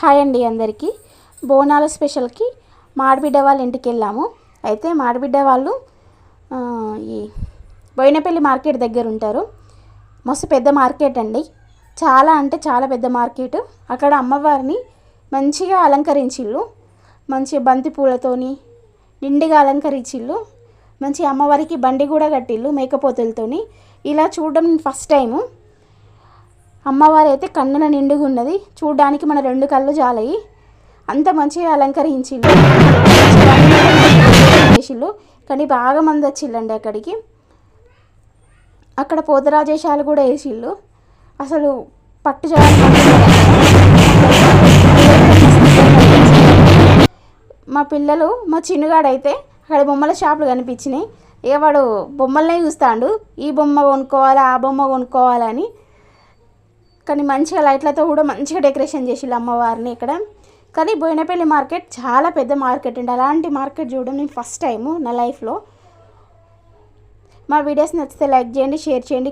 Hi అండి అందరికీ. బోనాల స్పెషల్కి మాడిబిడ్డ వాళ్ళ ఇంటికి వెళ్ళాము. అయితే మాడిబిడ్డ వాళ్ళు ఈ బోయినపల్లి మార్కెట్ దగ్గర ఉంటారు. మస్తు పెద్ద మార్కెట్ అండి. చాలా అంటే చాలా పెద్ద మార్కెట్. అక్కడ అమ్మవారిని మంచిగా అలంకరించిళ్ళు. మంచి బంతి పూలతోని నిండుగా అలంకరించిళ్ళు. మంచి అమ్మవారికి బండి కూడా కట్టిళ్ళు మేకపోతులతోని. ఇలా చూడడం ఫస్ట్ టైము. అమ్మవారు అయితే కన్నుల నిండుగా ఉన్నది చూడడానికి మన రెండు కళ్ళు జాలయి. అంత మంచిగా అలంకరించిళ్ళు. చేసిళ్ళు. కానీ బాగా మంది వచ్చిళ్ళండి అక్కడికి. అక్కడ పోతరాజేశాలు కూడా వేసిళ్ళు. అసలు పట్టు మా పిల్లలు మా చిన్నగాడైతే అక్కడ బొమ్మల షాపులు కనిపించినాయి. ఇక వాడు బొమ్మలనే చూస్తాడు. ఈ బొమ్మ కొనుక్కోవాలా ఆ బొమ్మ కొనుక్కోవాలని కానీ మంచిగా లైట్లతో కూడా మంచిగా డెకరేషన్ చేసిల్లు అమ్మవారిని ఇక్కడ. కానీ బోయినపల్లి మార్కెట్ చాలా పెద్ద మార్కెట్ అండి. అలాంటి మార్కెట్ చూడడం నేను ఫస్ట్ టైము నా లైఫ్లో. మా వీడియోస్ నచ్చితే లైక్ చేయండి షేర్ చేయండి